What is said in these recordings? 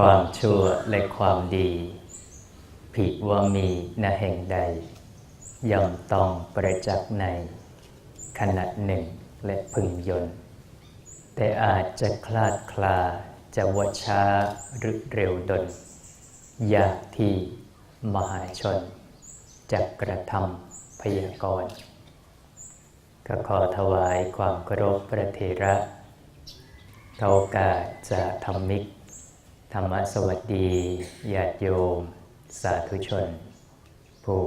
ความชั่วและความดี ผิดว่ามีณแห่งใดย่อมต้องประจักษ์ใน ขณะหนึ่งและพึงยนต์ แต่อาจจะคลาดคลาจะวัช้าหรือเร็วดลยากที่มหาชนจะกระทำพยากรณ์ก็ขอถวายความเคารพพระเถระเท่ากาจะธรรมิก ธรรมสวัสดีญาติโยม สาธุชน ผู้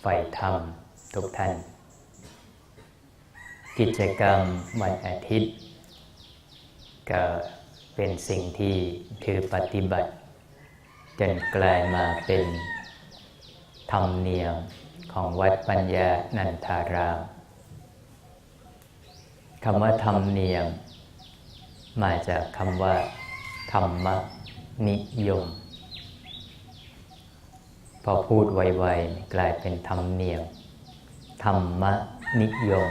ใฝ่ธรรมทุกท่าน กิจกรรมวันอาทิตย์ ก็เป็นสิ่งที่ถือปฏิบัติ จนกลายมาเป็นธรรมเนียมของวัดปัญญานันทารามคำว่าธรรมเนียม มาจากคำว่า ธรรมนิยม พอพูดไวๆกลายเป็นธรรมเนียมธรรมนิยม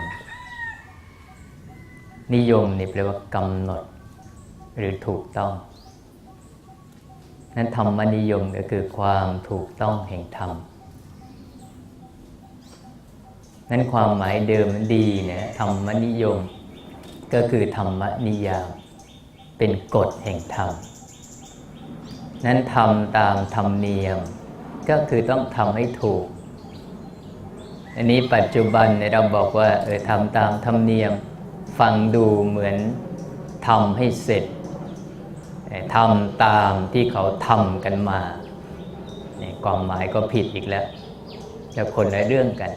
นิยมนี่แปลว่ากำหนด หรือถูกต้อง นั้นธรรมนิยมก็คือความถูกต้องแห่งธรรมนั้นความหมายเดิมมันดีนะธรรมนิยม ก็คือธรรมนิยาม เป็นกฎแห่งธรรม นั้นทำตามธรรมเนียม ก็คือต้องทำให้ถูก อันนี้ปัจจุบันเนี่ยเราบอกว่าเออทำตามธรรมเนียม ฟังดูเหมือนทำให้เสร็จทำตามที่เขาทำกันมาความหมายก็ผิดอีกแล้วจะคนละเรื่องกัน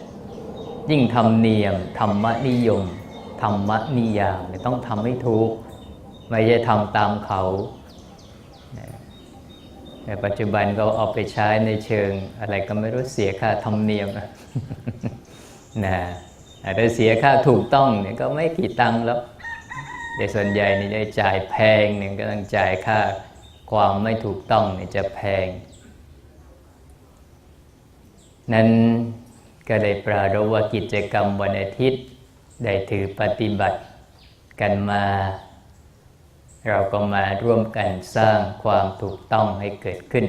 ยิ่งธรรมเนียมธรรมนิยมธรรมนิยามต้องทำให้ถูก ไม่ใช่ทำตามเขา ในปัจจุบันก็เอาไปใช้ในเชิงอะไรก็ไม่รู้เสียค่าธรรมเนียมนะแต่เสียค่าถูกต้องเนี่ยก็ไม่กี่ตังค์แล้วแต่ส่วนใหญ่นี่ได้จ่ายแพงเนี่ยก็ต้องจ่ายค่าความไม่ถูกต้องเนี่ยจะแพง นั้นก็ได้ปรารว่ากิจกรรมวันอาทิตย์ ได้ถือปฏิบัติกันมา เราก็มาร่วมกันสร้างความถูกต้องให้เกิดขึ้น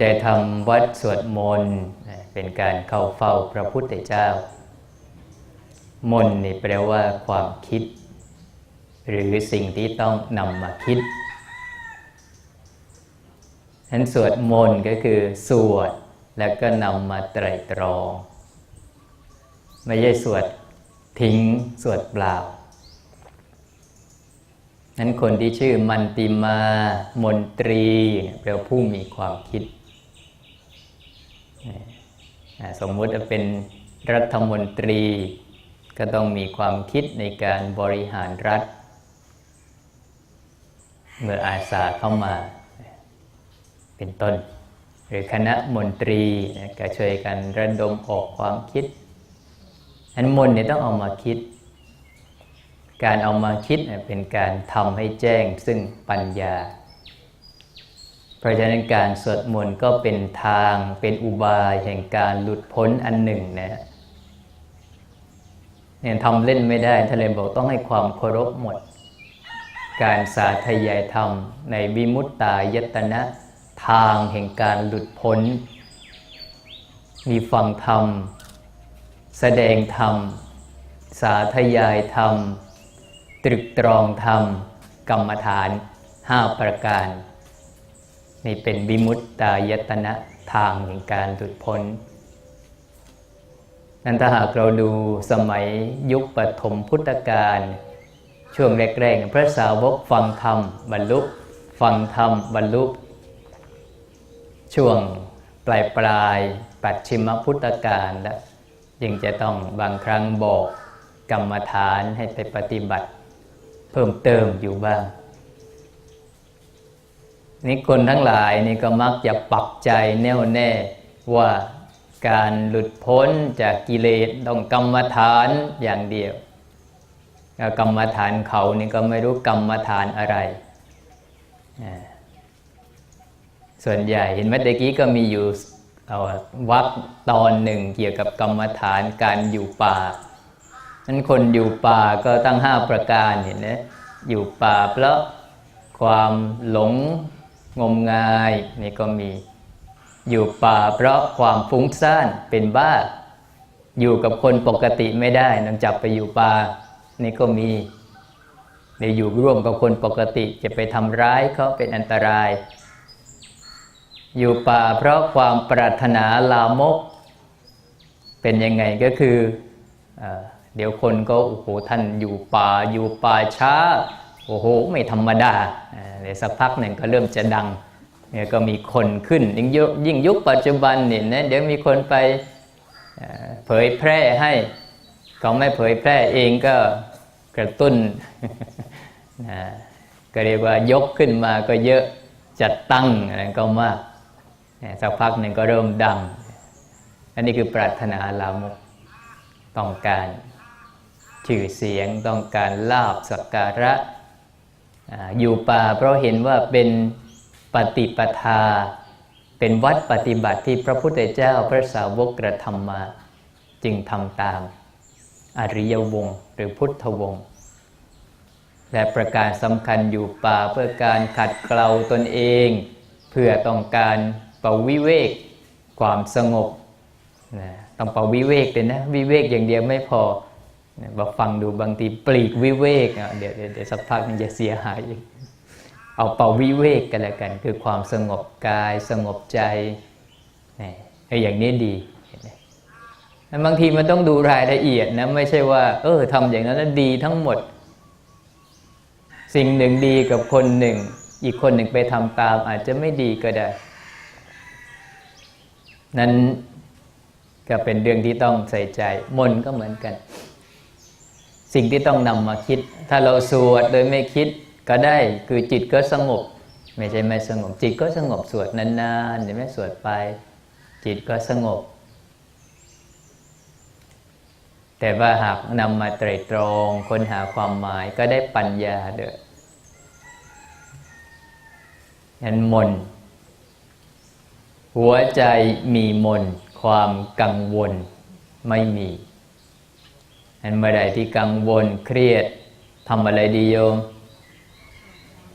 ได้ทำวัดสวดมนต์เป็นการเข้าเฝ้าพระพุทธเจ้า มนต์นี่แปลว่าความคิด หรือสิ่งที่ต้องนำมาคิดฉะนั้นสวดมนต์ก็คือสวดแล้วก็นำมาไตรตรอง ไม่ใช่สวดทิ้งสวดเปล่า นั้นคนที่ชื่อมันติมา มนตรีแปลว่าผู้มีความคิด สมมุติว่าเป็นรัฐมนตรี ก็ต้องมีความคิดในการบริหารรัฐ เมื่ออาสาเข้ามา เป็นต้น หรือคณะมนตรีก็ช่วยกันระดมออกความคิดอันมนเนี่ยต้องเอามาคิด การเอามาคิดเป็นการทำให้แจ้งซึ่งปัญญา เพราะฉะนั้นการสวดมนต์ก็เป็นทางเป็นอุบายแห่งการหลุดพ้นอันหนึ่งนะเนี่ยทำเล่นไม่ได้ทะเลบอกต้องให้ความเคารพหมด การสาธยายธรรม ในวิมุตตายตนะทางแห่งการหลุดพ้น มีฟังธรรม แสดงธรรม สาธยายธรรม ตรึกตรองธรรม กรรมฐานห้าประการ นี่เป็นวิมุตตายตนะทางแห่งการหลุดพ้น นั้นถ้าหากเราดูสมัยยุคปฐมพุทธกาลช่วงแรกๆพระสาวกฟังธรรมบรรลุ ฟังธรรมบรรลุ ช่วงปลายปลายปัจฉิมพุทธกาลแล้วยังจะต้องบางครั้งบอกกรรมฐานให้ไปปฏิบัติ เพิ่มเติมอยู่บ้างนี่คนทั้งหลายนี่ก็มักจะปักใจแน่วแน่ว่าการหลุดพ้นจากกิเลสต้องกรรมฐานอย่างเดียว กรรมฐานเขานี่ก็ไม่รู้กรรมฐานอะไร ส่วนใหญ่เห็นเมื่อกี้ก็มีอยู่วักตอนหนึ่งเกี่ยวกับกรรมฐานการอยู่ป่า นั้นคนอยู่ป่าก็ตั้งห้าประการเห็นไหมอยู่ป่าเพราะความหลงงมงายนี่ก็มี อยู่ป่าเพราะความฟุ้งซ่านเป็นบ้า อยู่กับคนปกติไม่ได้ต้องจับไปอยู่ป่านี่ก็มีเดี๋ยวอยู่ร่วมกับคนปกติจะไปทำร้ายเขาเป็นอันตราย อยู่ป่าเพราะความปรารถนาลามก เป็นยังไงก็คืออ เดี๋ยวคนก็โอ้โหท่านอยู่ป่าอยู่ป่าช้าโอ้โหไม่ธรรมดาเดี๋ยวสักพักหนึ่งก็เริ่มจะดังเนี่ยก็มีคนขึ้นยิ่งยุคยิ่งยุคปัจจุบันเนี่ยนะเดี๋ยวมีคนไปเผยแพร่ให้เขาไม่เผยแพร่เองก็กระตุ้นนะก็เรียกว่ายกขึ้นมาก็เยอะจัดตั้งอะไรก็มากสักพักหนึ่งก็เริ่มดัง อันนี้คือปรารถนาลามกต้องการ ชื่อเสียงต้องการลาบสักการะ อยู่ป่าเพราะเห็นว่าเป็นปฏิปทา เป็นวัดปฏิบัติที่พระพุทธเจ้าพระสาวกกระทำมาจึงทำตามอริยวงศ์หรือพุทธวงศ์และประการสำคัญอยู่ป่าเพื่อการขัดเกลาตนเอง เพื่อต้องการปวิเวกความสงบนะต้องป่าวิเวกเลยนะวิเวกอย่างเดียวไม่พอ นะมาฟังดูบางทีปลีกวิเวกอะเดี๋ยวเดี๋ยวสักพักมันจะเสียหายอีกเอาเป่าวิเวกกันแล้วกัน คือความสงบกายสงบใจนี่ไอ้อย่างนี้ดีแล้วบางทีมันต้องดูรายละเอียดนะไม่ใช่ว่า เออทำอย่างนั้นแล้วดีทั้งหมด สิ่งหนึ่งดีกับคนหนึ่ง อีกคนหนึ่งไปทำตามอาจจะไม่ดีก็ได้ นั้นก็เป็นเรื่องที่ต้องใส่ใจ มนต์ก็เหมือนกัน สิ่งที่ต้องนำมาคิด ถ้าเราสวดโดยไม่คิดก็ได้คือจิตก็สงบ ไม่ใช่ไม่สงบ จิตก็สงบสวดนานๆเดี๋ยวไม่สวดไป จิตก็สงบ แต่ว่าหากนำมาไตรตรองค้นหาความหมายก็ได้ปัญญาเด้อนั้นมน หัวใจมีมน ความกังวลไม่มี อันเมื่อใดที่กังวลเครียดทำอะไรดีโยม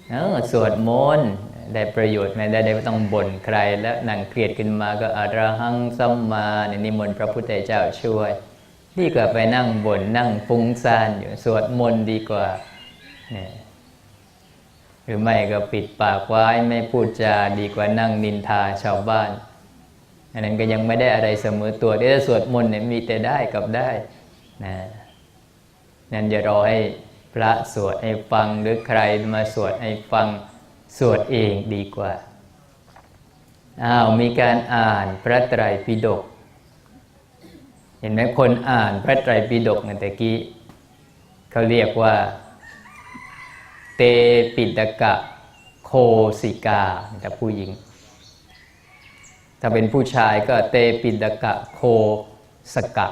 เออสวดมนต์ได้ประโยชน์ไหมได้ได้ไม่ต้องบ่นใคร แล้วนั่งเครียดขึ้นมาก็อะระหังสัมมาในนิมนต์พระพุทธเจ้าช่วยดีกว่าไปนั่งบน่นนั่งฟุ้งซ่านอยู่สวดมนต์ดีกว่าเนี่ยหรือไม่ก็ปิดปากไว้ไม่พูดจาดีกว่านั่งนินทาชาวบ้าน อันนั้นก็ยังไม่ได้อะไรเสมอตัวที่จะสวดมนต์เนี่ยมีแต่ได้กับได้ นะนั่นจะรอให้พระสวดให้ฟังหรือใครมาสวดให้ฟังสวดเองดีกว่าอ้าวมีการอ่านพระไตรปิฎกเห็นไหมคนอ่านพระไตรปิฎกเนี่ยตะกี้เขาเรียกว่า เตปิฎกะโคสิกาแต่ผู้หญิง ถ้าเป็นผู้ชายก็เตปิฎกะโคสกะ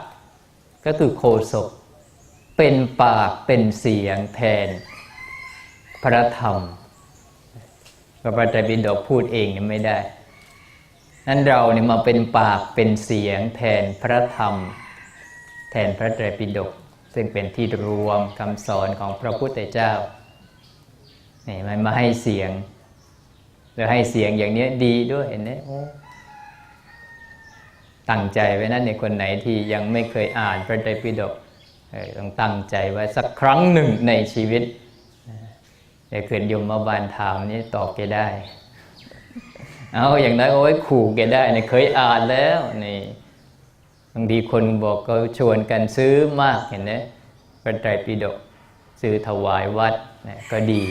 ก็คือโคศก เป็นปากเป็นเสียงแทน พระธรรมพระไตรปิฎกพูดเองเนี่ยไม่ได้นั้นเราเนี่ยมาเป็นปากเป็นเสียงแทนพระธรรม แทนพระไตรปิฎกซึ่งเป็นที่รวมคำสอนของพระพุทธเจ้านี่มันมาให้เสียง แล้วให้เสียงอย่างนี้ดีด้วยเห็นไหม ตั้งใจไว้นะในคนไหนที่ยังไม่เคยอ่านพระไตรปิฎกต้องตั้งใจไว้สักครั้งหนึ่งในชีวิตเดี๋ยวเกิดยมมาบานถามนี่ตอบแกได้ เอาอย่างน้อยโอ้ยขู่แกได้เนี่ยเคยอ่านแล้วนี่บางทีคนบอกก็ชวนกันซื้อมากเห็นไหมพระไตรปิฎกซื้อถวายวัดนะก็ดี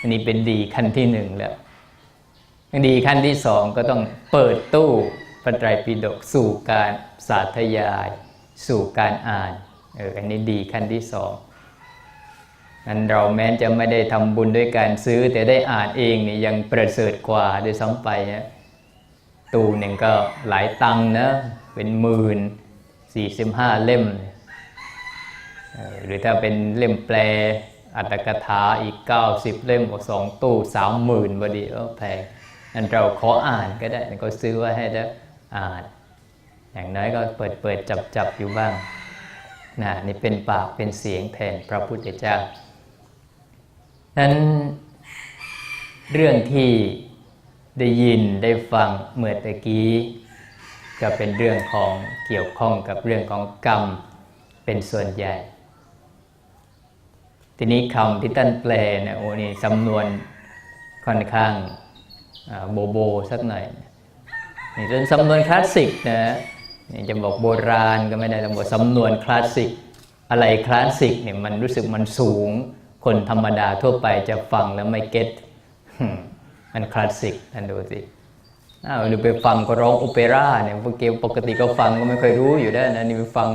อันนี้เป็นดีขั้นที่หนึ่งแล้ว ดีขั้นที่สองก็ต้องเปิดตู้ ระไตรปิฎกสู่การสาธยาย สู่การอ่านเอออันนี้ดีขั้นที่สองนั้นเราแม้จะไม่ได้ทำบุญด้วยการซื้อ แต่ได้อ่านเองนี่ยังประเสริฐกว่าด้วยซ้ำไปนะตู้หนึ่งก็หลายตังนะเป็นหมื่นสี่สิบห้าเล่ม หรือถ้าเป็นเล่มแปลอัตถกถาอีก 90 เล่มกสองตู้สามหมื่นบดีก็แพงนั่นเราขออ่านก็ได้ก็ซื้อไว้ให้ได้อ่าน อย่างน้อยก็เปิดเปิดจับจับอยู่บ้างนะนี่เป็นปากเป็นเสียงแทนพระพุทธเจ้า นั้นเรื่องที่ได้ยินได้ฟังเมื่อตะกี้ก็เป็นเรื่องของเกี่ยวข้องกับเรื่องของกรรมเป็นส่วนใหญ่ ทีนี้คำที่ท่านแปลนี่ยโอ้นี่สำนวนค่อนข้างโบโบสักหน่อย นี่เป็นสำนวนคลาสสิกนะนี่จะบอกโบราณก็ไม่ได้ต้องบอกสำนวนคลาสสิก อะไรคลาสสิกเนี่ยมันรู้สึกมันสูง คนธรรมดาทั่วไปจะฟังแล้วไม่เก็ตมันคลาสสิกท่านดูสิอ้าวหรือไปฟังก็ร้องโอเปร่าเนี่ยพวกเกปกติก็ฟังก็ไม่เคยรู้อยู่ได้นะนี่ไปฟัง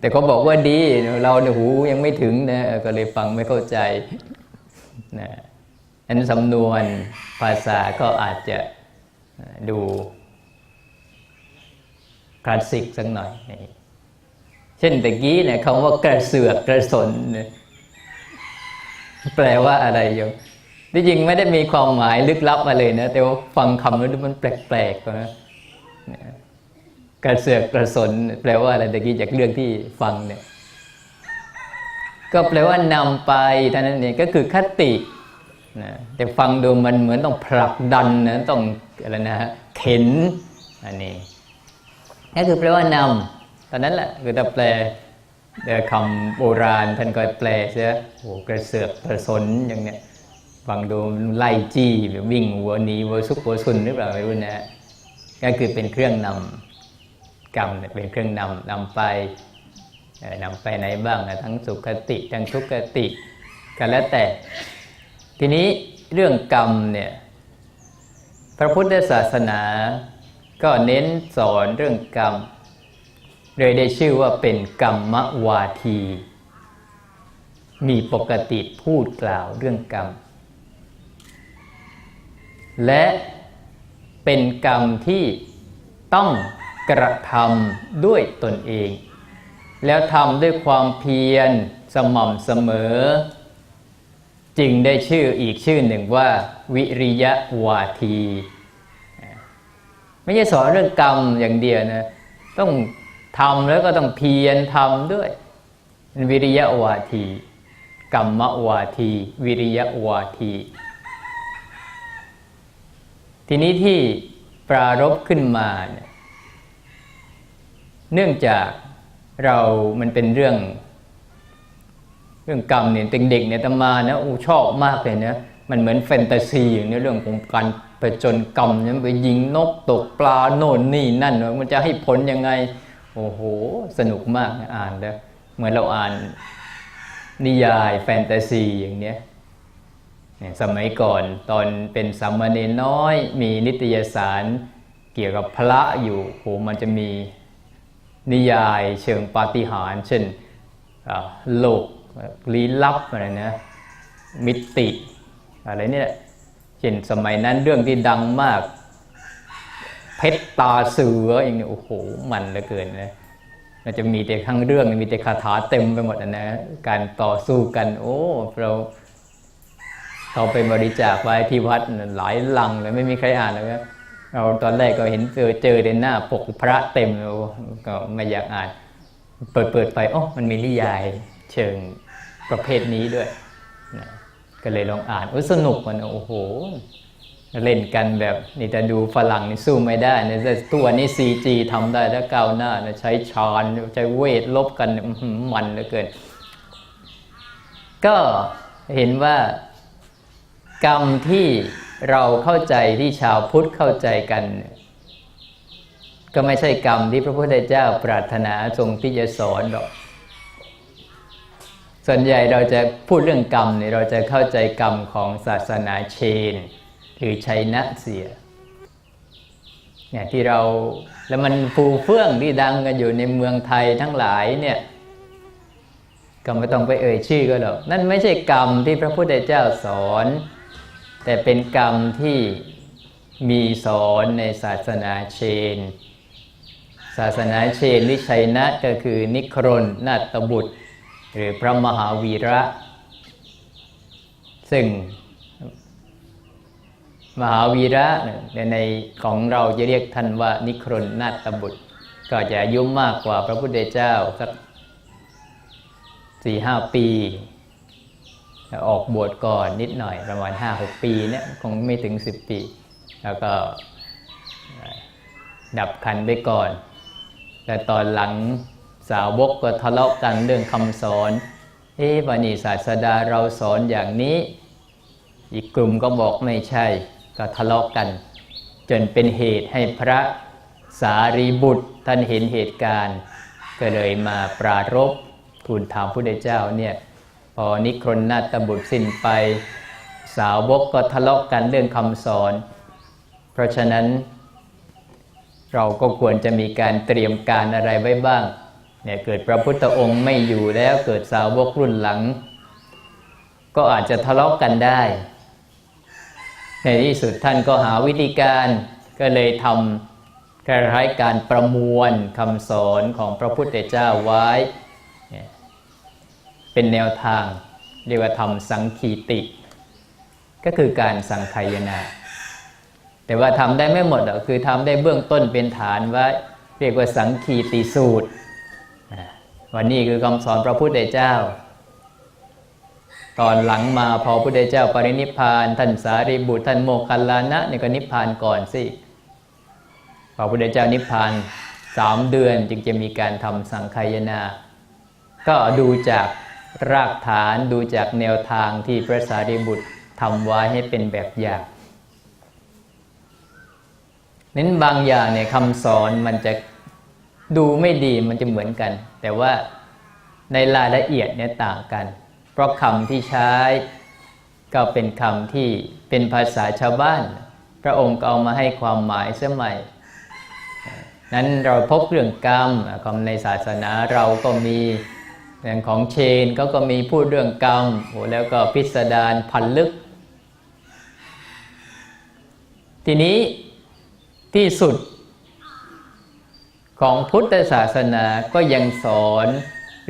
แต่เขาบอกว่าดีเราเนี่ยหูยังไม่ถึงนะก็เลยฟังไม่เข้าใจนะ อันสำนวนภาษาก็อาจจะดูคลาสสิกสักหน่อย เช่นตะกี้เนี่ยคำว่ากระเสือกกระสนเนี่ยแปลว่าอะไรโยมที่จริงไม่ได้มีความหมายลึกลับมาเลยนะ แต่ว่าฟังคำแล้วดูมันแปลกๆนะกระเสือกกระสนแปลว่าอะไรตะกี้จากเรื่องที่ฟังเนี่ย ก็แปลว่านำไปเท่านั้นเองก็คือคติ นะแต่ฟังดูมันเหมือนต้องผลักดันนะต้องอะไรนะเข็นอันนี้นั่นคือแปลว่านำตอนนั้นแหละคือถ้าแปลคำโบราณท่านก็แปลเสียโอ้กระเสือกกระสนอย่างเนี้ยฟังดูไล่จี้แบบวิ่งวัวหนีวัวซุกวัวซุนหรือเปล่าไม่รู้นะฮะก็คือเป็นเครื่องนำกรรมเนี่ยเป็นเครื่องนำนำไปนำไปไหนบ้างนะทั้งสุขติทั้งทุกขติกันแล้วแต่ ทีนี้เรื่องกรรมเนี่ยพระพุทธศาสนาก็เน้นสอนเรื่องกรรมเลยได้ชื่อว่าเป็นกรรมวาที มีปกติพูดกล่าวเรื่องกรรม และเป็นกรรมที่ต้องกระทำด้วยตนเอง แล้วทำด้วยความเพียรสม่ำเสมอ จึงได้ชื่ออีกชื่อหนึ่งว่า วิริยะวาที ไม่ใช่สอนเรื่องกรรมอย่างเดียวนะต้องทำแล้วก็ต้องเพียรทำด้วย วิริยะวาที กรรมวาที วิริยะวาที ทีนี้ที่ปรารบขึ้นมาเนี่ยเนื่องจากเรามันเป็นเรื่อง เรื่องกรรมเนี่ยเป็นเด็กเนี่ยตมานะอูชอบมากเลยนะมันเหมือนแฟนตาซีอย่างนี้เรื่องของการไปจนกรรมเนี่ยไปยิงนกตกปลาโน่นนี่นั่นมันจะให้ผลยังไง โอ้โห สนุกมากนะอ่านแล้วเหมือนเราอ่านนิยายแฟนตาซีอย่างเนี้ยสมัยก่อนตอนเป็นสามเณรน้อย มีนิตยสารเกี่ยวกับพระอยู่โหมันจะมีนิยายเชิงปาฏิหาริย์เช่นโลก ลี้ลับอะไรนะมิติอะไรเนี่ยเช่นสมัยนั้นเรื่องที่ดังมาก เพชรตาเสืออย่างนี้โอ้โหมันเหลือเกินนะมันจะมีแต่ทั้งเรื่องมีแต่คาถาเต็มไปหมดอะนะการต่อสู้กัน โอ้เราเขาไปบริจาคไว้ที่วัดหลายลังเลยไม่มีใครอ่านเลยนะเราตอนแรกก็เห็นเจอเจอในหน้าปกพระเต็มเลยก็ไม่อยากอ่าน เปิดเปิดไปอ๋อมันมีนิยาย เชิงประเภทนี้ด้วยนะก็เลยลองอ่านโอ้สนุกมันโอ้โห เล่นกันแบบนี่แต่ดูฝรั่งนี่สู้ไม่ได้นะแต่ตัวนี้ CG ทำได้ถ้าก้าวหน้านะใช้ชานใช้เวทลบกันมันเหลือเกิน ก็เห็นว่ากรรมที่เราเข้าใจที่ชาวพุทธเข้าใจกัน ก็ไม่ใช่กรรมที่พระพุทธเจ้าปรารถนาทรงที่จะสอนหรอก ส่วนใหญ่เราจะพูดเรื่องกรรมเนี่ยเราจะเข้าใจกรรมของศาสนาเชน หรือชัยนะเสียเนี่ยที่เราแล้วมันฟูเฟื่องที่ดังกันอยู่ในเมืองไทยทั้งหลายเนี่ยก็ไม่ต้องไปเอ่ยชื่อก็หรอกนั่นไม่ใช่กรรมที่พระพุทธเจ้าสอน แต่เป็นกรรมที่มีสอนในศาสนาเชน ศาสนาเชนหรือชัยนะก็คือนิครนนาตบุตร หรือพระมหาวีระ ซึ่ง มหาวีระเนี่ยในของเราจะเรียกท่านว่านิครนนาตบุตร ก็จะอายุมากกว่าพระพุทธเจ้าสักสี่ห้าปี ออกบวชก่อนนิดหน่อยประมาณ5-6ปีเนี่ยคงไม่ถึง10ปี แล้วก็ดับขันไปก่อน แต่ตอนหลัง สาวกก็ทะเลาะกันเรื่องคำสอน เอ๊ะวันนี้ศาสดาเราสอนอย่างนี้ อีกกลุ่มก็บอกไม่ใช่ ก็ทะเลาะกัน จนเป็นเหตุให้พระสารีบุตรท่านเห็นเหตุการณ์ ก็เลยมาปรารบทูลถามพระพุทธเจ้าเนี่ยพอนิครนนาตบุตรสิ้นไป สาวกก็ทะเลาะกันเรื่องคำสอน เพราะฉะนั้น เราก็ควรจะมีการเตรียมการอะไรไว้บ้าง เนี่ยเกิดพระพุทธองค์ไม่อยู่แล้วเกิดสาวกรุ่นหลัง ก็อาจจะทะเลาะกันได้ ในที่สุดท่านก็หาวิธีการก็เลยทำคล้ายๆการประมวลคำสอนของพระพุทธเจ้าไว้ เป็นแนวทางเรียกว่าทำสังคีติ ก็คือการสังคายนาแต่ว่าทำได้ไม่หมดหรอกคือทำได้เบื้องต้นเป็นฐานไว้เรียกว่าสังคีติสูตร วันนี้คือคำสอนพระพุทธเจ้า ตอนหลังมาพอพระพุทธเจ้าปรินิพาน ท่านสารีบุตรท่านโมคคัลลานะนี่ก็นิพานก่อนสิพอพระพุทธเจ้านิพานสามเดือนจึงจะมีการทำสังคายนา ก็ดูจากรากฐานดูจากแนวทางที่พระสารีบุตรทำไว้ให้เป็นแบบอย่างเน้นบางอย่างเนี่ยคำสอนมันจะ ดูไม่ดีมันจะเหมือนกัน แต่ว่าในรายละเอียดเนี่ยต่างกัน เพราะคำที่ใช้ก็เป็นคำที่เป็นภาษาชาวบ้าน พระองค์ก็เอามาให้ความหมายเสียใหมัยนั้นเราพบเรื่องกรรมคำในศาสนาเราก็มีอย่างของเชนเขาก็มีพูดเรื่องกรรมโอ้แล้วก็พิสดารพันลึก ทีนี้ที่สุด ของพุทธศาสนาก็ยังสอน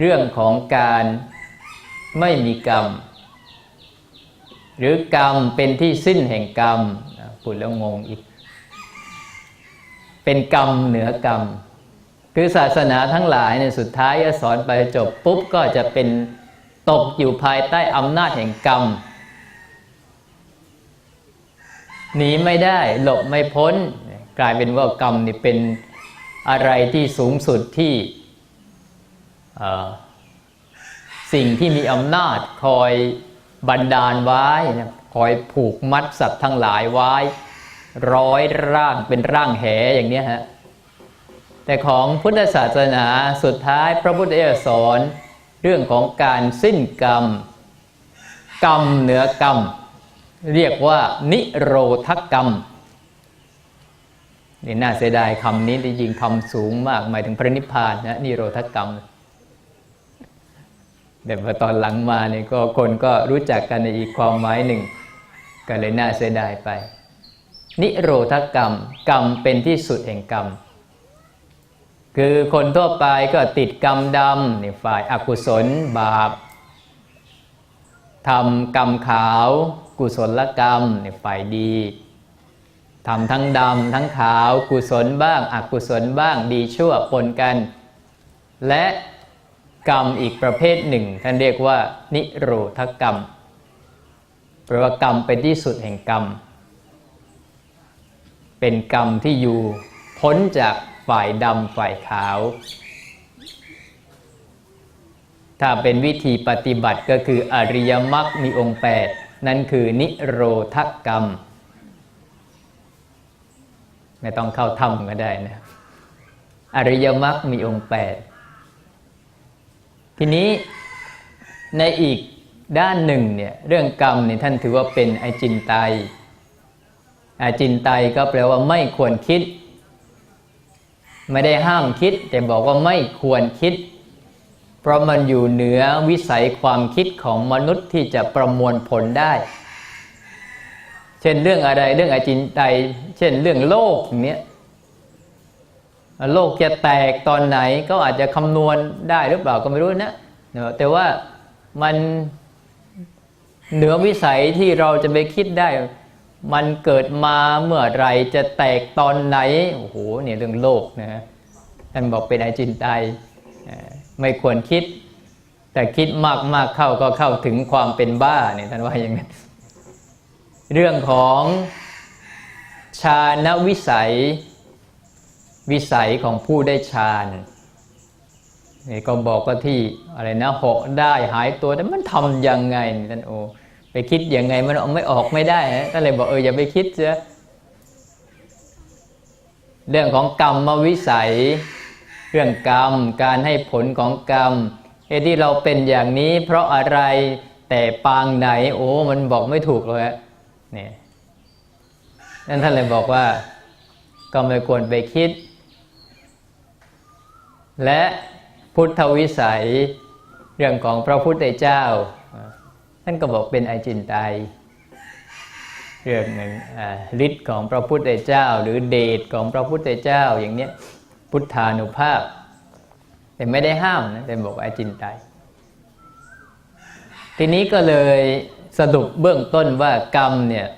เรื่องของการไม่มีกรรม หรือกรรมเป็นที่สิ้นแห่งกรรมพูดแล้วงงอีก เป็นกรรมเหนือกรรม คือศาสนาทั้งหลายเนี่ยสุดท้ายสอนไปจบปุ๊บก็จะเป็นตกอยู่ภายใต้อำนาจแห่งกรรมหนีไม่ได้หลบไม่พ้น กลายเป็นว่ากรรมนี่เป็น อะไรที่สูงสุดที่สิ่งที่มีอำนาจคอยบันดาลไว้คอยผูกมัดสัตว์ทั้งหลายไว้ ร้อยร่างเป็นร่างแหอย่างนี้ฮะแต่ของพุทธศาสนาสุดท้ายพระพุทธเจ้าสอนเรื่องของการสิ้นกรรม กรรมเหนือกรรม เรียกว่านิโรธกรรม นี่น่าเสียดายคำนี้จริงคำสูงมาก หมายถึงพระนิพพานนะนิโรธกรรม แต่พอตอนหลังมาเนี่ยก็คนก็รู้จักกันในอีกความหมายหนึ่ง ก็เลยน่าเสียดายไป นิโรธกรรม กรรมเป็นที่สุดแห่งกรรม คือคนทั่วไปก็ติดกรรมดำในฝ่ายอากุศลบาปทำกรรมขาว กุศลกรรมในฝ่ายดี ทำทั้งดำทั้งขาวกุศลบ้างอกุศลบ้างดีชั่วปนกัน และกรรมอีกประเภทหนึ่ง ท่านเรียกว่า นิโรธกรรมแปลว่ากรรมเป็นที่สุดแห่งกรรม เป็นกรรมที่อยู่พ้นจากฝ่ายดำฝ่ายขาว ถ้าเป็นวิธีปฏิบัติก็คืออริยมรรคมีองค์ 8 นั่นคือนิโรธกรรม ไม่ต้องเข้าถ้ำก็ได้นะอริยมรรคมีองค์แปดทีนี้ในอีกด้านหนึ่งเนี่ยเรื่องกรรมเนี่ยท่านถือว่าเป็นไอจินไตไอจินไตก็แปลว่าไม่ควรคิด ไม่ได้ห้ามคิด แต่บอกว่าไม่ควรคิด เพราะมันอยู่เหนือวิสัยความคิดของมนุษย์ที่จะประมวลผลได้ เช่นเรื่องอะไรเรื่องอาจินไตเช่นเรื่องโลกอย่างเนี้ยโลกจะแตกตอนไหนก็อาจจะคำนวณได้หรือเปล่าก็ไม่รู้นะแต่ว่ามันเหนือวิสัยที่เราจะไปคิดได้ มันเกิดมาเมื่อไรจะแตกตอนไหนโอ้โหเนี่ยเรื่องโลกนะท่านบอกเป็นอาจินไตไม่ควรคิด แต่คิดมากมากเข้าก็เข้าถึงความเป็นบ้าเนี่ยท่านว่าอย่างนั้น เรื่องของฌานวิสัย วิสัยของผู้ได้ฌานนี่ก็บอกก็ที่อะไรนะหกได้หายตัวแต่มันทำยังไงนี่ท่านโอไปคิดยังไงมันเอาไม่ออกไม่ได้นะท่านเลยบอกเอออย่าไปคิดเสียเรื่องของกรรมวิสัย เรื่องกรรมการให้ผลของกรรมเอที่เราเป็นอย่างนี้เพราะอะไรแต่ปางไหน โอ้มันบอกไม่ถูกเลยเนี่นั่นท่านเลยบอกว่าก็ไม่ควรไปคิด และพุทธวิสัยเรื่องของพระพุทธเจ้า ท่านก็บอกเป็นไอจินไตเรื่องหนึ่งฤทธิ์ของพระพุทธเจ้า หรือเดชของพระพุทธเจ้าอย่างเนี้ยพุทธานุภาพ แต่ไม่ได้ห้ามนะแต่บอกไอจินไตทีนี้ก็เลย สรุปเบื้องต้นว่ากรรมเนี่ย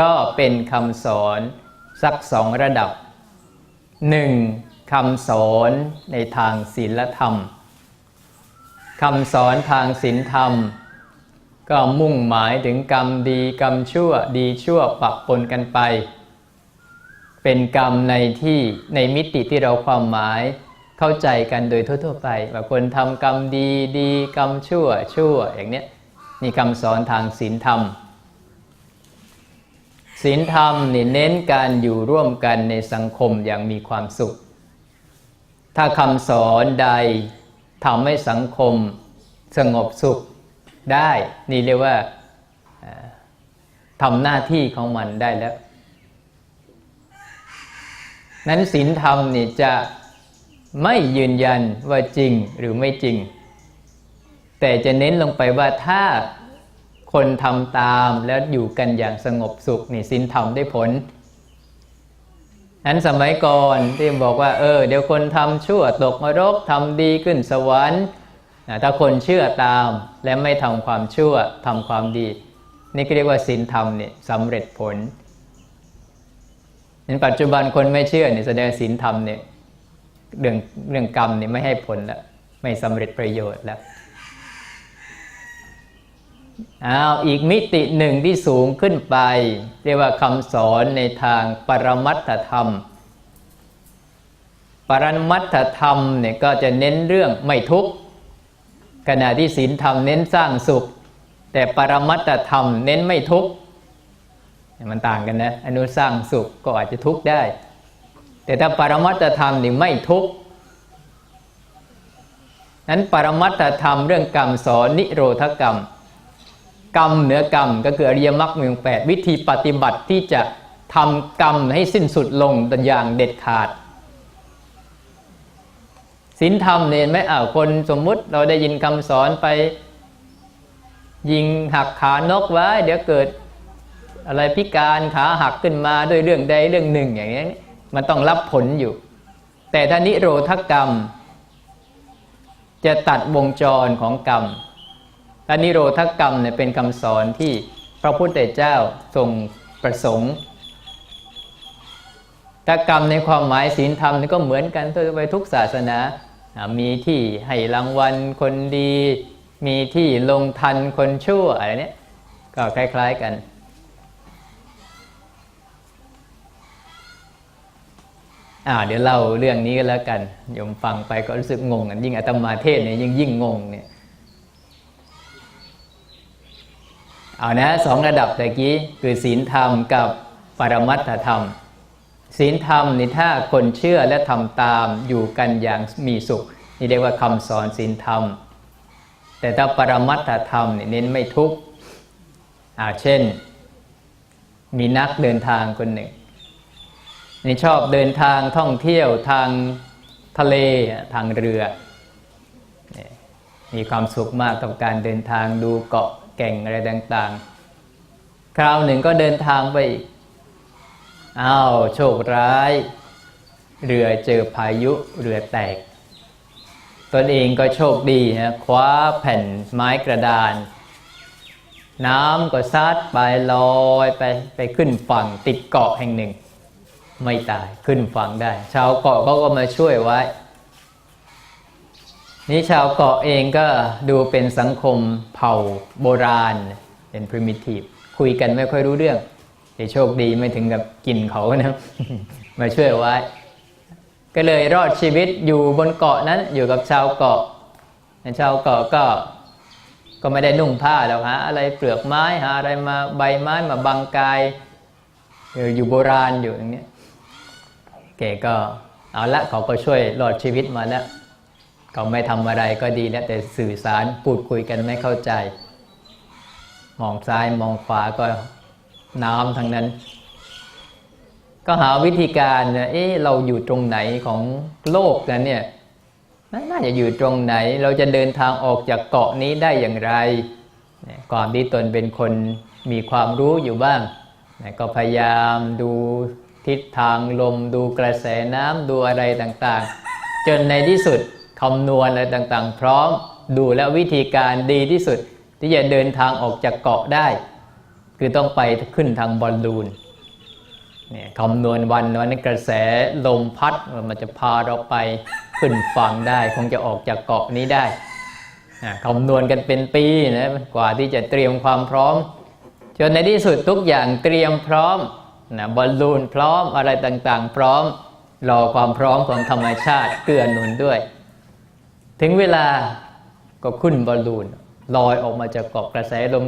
ก็เป็นคำสอนสักสองระดับหนึ่งคำสอนในทางศีลธรรมคำสอนทางศีลธรรม ก็มุ่งหมายถึงกรรมดีกรรมชั่วดีชั่วปะปนกันไป เป็นกรรมในที่ในมิติที่เราความหมายเข้าใจกันโดยทั่วๆไปว่าคนทำกรรมดีดีกรรมชั่วชั่วอย่างเนี้ย นี่คำสอนทางศีลธรรมศีลธรรมนี่เน้นการอยู่ร่วมกันในสังคมอย่างมีความสุข ถ้าคำสอนใดทำให้สังคมสงบสุขได้ นี่เรียกว่าทำหน้าที่ของมันได้แล้ว นั้นศีลธรรมนี่จะไม่ยืนยันว่าจริงหรือไม่จริง แต่จะเน้นลงไปว่าถ้าคนทำตามแล้วอยู่กันอย่างสงบสุขนี่ศีลธรรมได้ผลนั้นสมัยก่อนที่บอกว่าเออเดี๋ยวคนทำชั่วตกนรกทำดีขึ้นสวรรค์ถ้าคนเชื่อตามและไม่ทำความชั่วทำความดี นี่ก็เรียกว่าศีลธรรมเนี่ยสำเร็จผลในปัจจุบันคนไม่เชื่อเนี่ยแสดงศีลธรรมเนี่ยเรื่องเรื่องกรรมเนี่ยไม่ให้ผลแล้วไม่สำเร็จประโยชน์แล้ว อ้าวอีกมิติหนึ่งที่สูงขึ้นไป เรียกว่าคำสอนในทางปรมัตถธรรม ปรมัตถธรรมเนี่ยก็จะเน้นเรื่องไม่ทุกข์ขณะที่ศีลธรรมเน้นสร้างสุข แต่ปรมัตถธรรมเน้นไม่ทุกข์มันต่างกันนะอนุสร้างสุขก็อาจจะทุกข์ได้ แต่ถ้าปรมัตถธรรมนี่ไม่ทุกข์นั้นปรมัตถธรรมเรื่องกรรมสอนนิโรธกรรม กรรมเหนือกรรมก็คืออริยมรรคมีองแปดวิธีปฏิบัติที่จะทำกรรมให้สิ้นสุดลงตัวอย่างเด็ดขาดศีลธรรมเนี่ยไหมอ้าวคนสมมุติเราได้ยินคำสอนไป ยิงหักขานกไว้ เดี๋ยวเกิดอะไรพิการขาหักขึ้นมาด้วยเรื่องใดเรื่องหนึ่งอย่างนี้มันต้องรับผลอยู่ แต่ถ้านิโรธกรรม จะตัดวงจรของกรรม ถ้านิโรธกรรมเนี่ยเป็นคำสอนที่พระพุทธเจ้าทรงประสงค์ถ้ากรรมในความหมายศีลธรรมก็เหมือนกันทั่วไปทุกศาสนา มีที่ให้รางวัลคนดี มีที่ลงทันคนชั่วอะไรเนี้ยก็คล้าย ๆกัน อ่าเดี๋ยวเล่าเรื่องนี้ก็แล้วกันโยมฟังไปก็รู้สึกงงกันยิ่งอาตมาเทศเนี่ยยิ่งยิ่งงงเนี่ย เอานะสองระดับตะกี้คือศีลธรรมกับปรมัตถธรรม ศีลธรรมนี่ถ้าคนเชื่อและทำตามอยู่กันอย่างมีสุข นี่เรียกว่าคำสอนศีลธรรม แต่ถ้าปรมัตถธรรมนี่เน้นไม่ทุกข์อาเช่น มีนักเดินทางคนหนึ่งนี่ชอบเดินทางท่องเที่ยวทางทะเลทางเรือ มีความสุขมากกับการเดินทางดูเกาะ แก่งอะไรต่างๆ คราวหนึ่งก็เดินทางไปอีกอ้าวโชคร้าย เรือเจอพายุเรือแตก ตนเองก็โชคดีนะคว้าแผ่นไม้กระดาน น้ำก็ซัดไปลอยไปไปขึ้นฝั่งติดเกาะแห่งหนึ่ง ไม่ตายขึ้นฝั่งได้ ชาวเกาะเขาก็มาช่วยไว้ นี่ชาวเกาะเองก็ดูเป็นสังคมเผ่าโบราณ เป็น primitive คุยกันไม่ค่อยรู้เรื่อง แต่โชคดีไม่ถึงกับกินเขานะมาช่วยไว้ ก็เลยรอดชีวิตอยู่บนเกาะนั้นอยู่กับชาวเกาะชาวเกาะก็ก็ไม่ได้นุ่งผ้าแล้วหาอะไรเปลือกไม้หาอะไรมาใบไม้มาบังกายอยู่โบราณอยู่อย่างเงี้ยแกก็เอาละเขาก็ช่วยรอดชีวิตมาแล้ว เขาไม่ทำอะไรก็ดีแล้วแต่สื่อสารพูดคุยกันไม่เข้าใจ มองซ้ายมองขวาก็น้ำทั้งนั้น ก็หาวิธีการนะเอ๊ะเราอยู่ตรงไหนของโลกกันเนี่ยน่าจะอยู่ตรงไหน เราจะเดินทางออกจากเกาะนี้ได้อย่างไรความที่ตนเป็นคนมีความรู้อยู่บ้าง ก็พยายามดูทิศทางลม ดูกระแสน้ำดูอะไรต่างๆ จนในที่สุด คำนวณอะไรต่างๆ พร้อมดูแล้ววิธีการดีที่สุดที่จะเดินทางออกจากเกาะได้ คือต้องไปขึ้นทางบอลลูนเนี่ยคำนวณวันวันนี้กระแสลมพัดมันจะพาเราไปขึ้นฝั่งได้ คงจะออกจากเกาะนี้ได้คำนวณกันเป็นปีนะกว่าที่จะเตรียมความพร้อมจนในที่สุดทุกอย่างเตรียมพร้อมนะบอลลูนพร้อมอะไรต่างๆ พร้อมรอความพร้อมของธรรมชาติเกื้อหนุนด้วย ถึงเวลาก็ขึ้นบอลลูนลอยออกมาจากเกาะกระแสลม